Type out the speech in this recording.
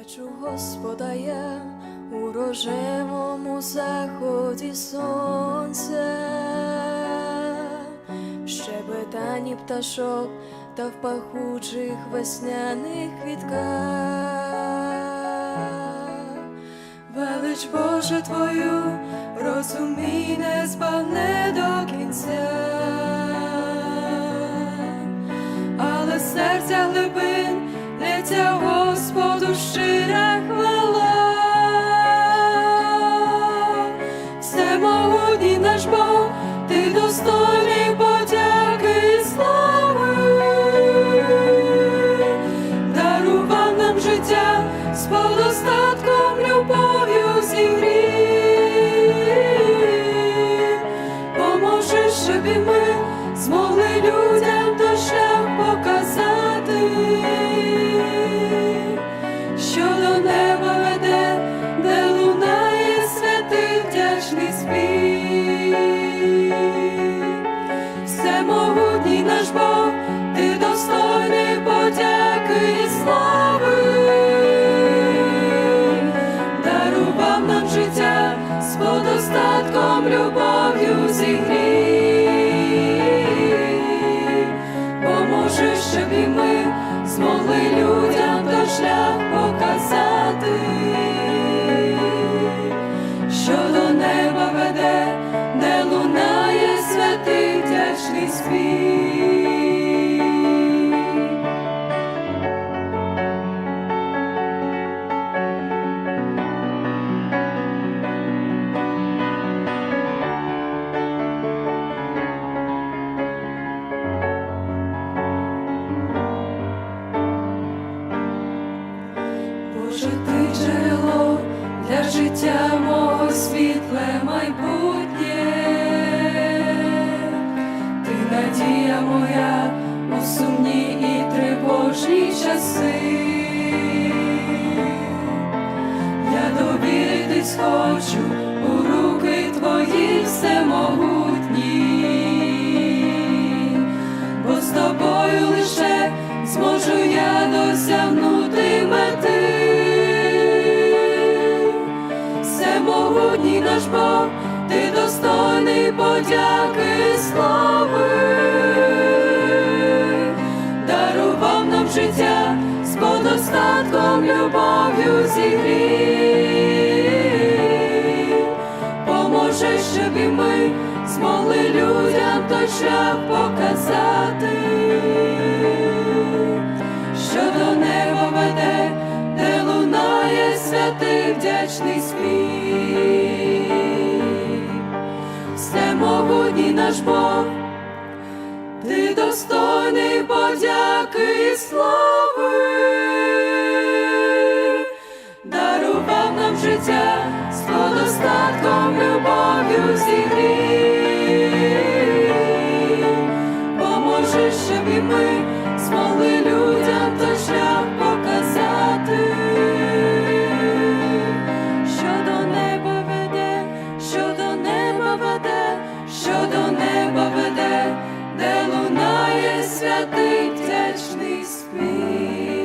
Бачу Господа я у рожевому заході сонця, в щебетанні пташок та в пахучих весняних квітках. Велич Боже Твою, розумій, не збагне до кінця, але серця глибин лється Господу 是 Всемогутній наш Бог, Боже, ти джерело для життя мого світле майбутнє, моя у сумні і тривожні часи. Я довіритись хочу у руки твої всемогутні, бо з тобою лише зможу я досягнути мети. Всемогутній наш Бог, ти достойний подяки слави, дарував нам життя з подостатком любов'ю зігрів. Поможи, щоб і ми змогли людям той показати, що до неба веде, де лунає святий вдячний спів. наш Бог, ти достойний подяки і слави, дарував нам життя з достатком любов'ю зігрів, Поможи, щоб і ми змогли святий вдячний спів.